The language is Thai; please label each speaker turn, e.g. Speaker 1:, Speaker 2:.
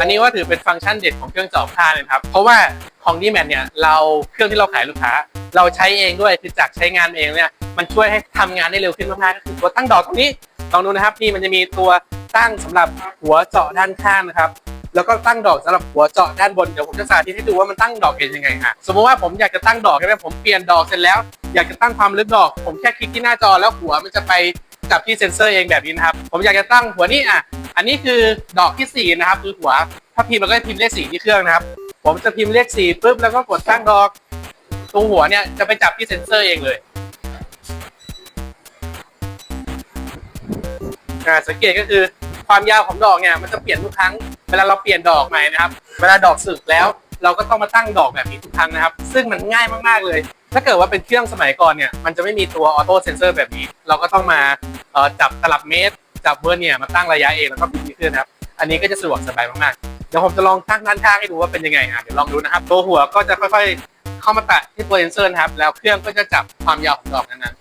Speaker 1: อันนี้ว่าถือเป็นฟังก์ชันเด็ดของเครื่องเจาะผ้าเลยครับ เพราะว่าของดีแมทเนี่ยเราเครื่องที่เราขายลูกค้า เราใช้เองด้วยคือจากใช้งานเองเนี่ยมันช่วยให้ทำงานได้เร็วขึ้นมากๆก็คือตัวตั้งดอกตรงนี้ลองดูนะครับนี่มันจะมีตัวตั้งสำหรับหัวเจาะด้านข้างนะครับแล้วก็ตั้งดอกสำหรับหัวเจาะด้านบนเดี๋ยวผมจะสาธิตให้ดูว่ามันตั้งดอกเป็นยังไงอะสมมติว่าผมอยากจะตั้งดอกใช่ไหมผมเปลี่ยนดอกเสร็จแล้ว อยากจะตั้งความลึกดอก ผมแค่คลิกที่หน้าจอแล้วหัวมันจะไปจับที่เซ็นเซอร์เองแบบนี้นะครับผมอยากจะตั้งหัวนี้อะ อันนี้คือดอกที่สี่นะครับคือหัว ถ้าพิมพ์เราก็จะพิมพ์เลขสี่ที่เครื่องนะครับ ผมจะพิมพ์เลขสี่ปุ๊บแล้วก็กดตั้งดอกตรงหัวเนี่ยจะไปจับที่เซ็นเซอร์เองเลยอ่าสังเกตก็คือความยาวของดอกเนี่ยมันจะเปลี่ยนทุกครั้ง เวลาเราเปลี่ยนดอกใหม่นะครับ เวลาดอกสึกแล้วเราก็ต้องมาตั้งดอกแบบนี้ทุกครั้งนะครับ ซึ่งมันง่ายมากๆเลย ถ้าเกิดว่าเป็นเครื่องสมัยก่อนเนี่ย มันจะไม่มีตัวออโต้เซนเซอร์แบบนี้ เราก็ต้องมาจับตลับเมตร จับเบอร์เนี่ยมาตั้งระยะเองแล้วก็ปิดที่เครื่องนะครับ อันนี้ก็จะสะดวกสบายมากๆ เดี๋ยวผมจะลองตั้งด้านข้างให้ดูว่าเป็นยังไงอะเดี๋ยวลองดูนะครับ ตัวหัวก็จะค่อยๆ เข้ามาแตะที่ตัวเซนเซอร์นะครับ แล้วเครื่องก็จะจับความยาวของดอกนั้น